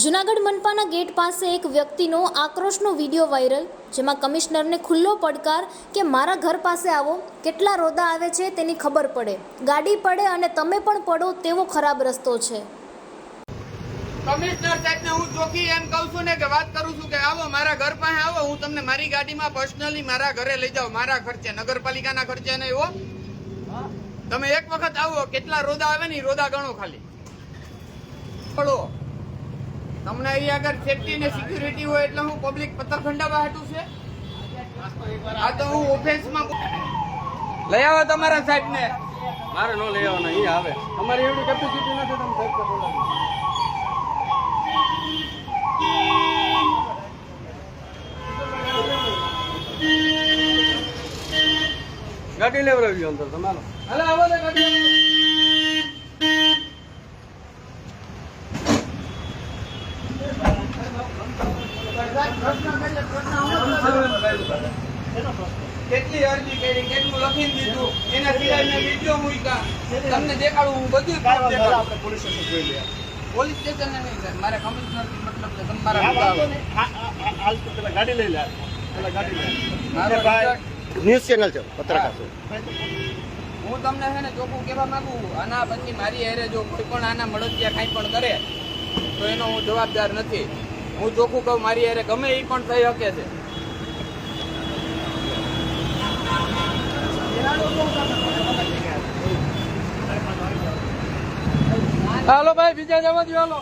Junagadh મનપાના gate પાસે એક વ્યક્તિનો આક્રોશનો વીડિયો વાયરલ, જેમાં કમિશનરને ખુલ્લો પડકાર કે મારા ઘર પાસે આવો, કેટલા રોદા આવે છે તેની ખબર પડે. ગાડી પડે અને તમે પણ પડો તેવો ખરાબ રસ્તો છે. કમિશનર સાહેબને હું ચોખી એમ કહું છું ને કે વાત કરું છું કે આવો, મારા ઘર પાસે આવો, હું તમને મારી ગાડીમાં પર્સનલી મારા ઘરે લઈ જાઉં. મારા ખર્ચે, નગરપાલિકાના ખર્ચે નહીં હો. તમે એક વખત આવો, કેટલા રોદા આવે ને રોદા ગણો ખાલી. પડો. તમને અહીંયા આગળ સેફટી ને સિક્યુરિટી હોય એટલે હું પબ્લિક પથ્થર ખંડાવા હાટું છે. આ તો હું ઓફેન્સમાં લઈ આવો તમારા સાહેબ ને મારે નો લઈ આવવાના અહીં આવે. તમારી એવડી કેપેસિટી નથી તમે સાહેબ બોલાવો. ગાડી લેવડાવી અંદર તમારો. હાલો આવો ગાડી. કેટલી અરજી કરી કેટલું લખી દીધું? એના સિવાય મેં વીડિયો મૂક્યા તમને દેખાડું હું બધું proof દેખાડું. પોલીસ સ્ટેશન નહીં સર મારે કમિશનર મતલબ છે તમારા ગાડી લઈ લે. પેલા ગાડી લઈ મારો result ન્યૂઝ ચેનલ છે પત્રકાર હું. તમને છે ને ચોખ્ખું કહેવા માંગુ આના પછી મારી હારે જો કોઈ પણ આના મળતિયા કાંઈ પણ કરે તો એનો હું જવાબદાર નથી. હું ચોખ્ખું કહું મારી હારે ગમે એ પણ થઈ શકે છે. હાલો ભાઈ બીજા જવા દો હાલો.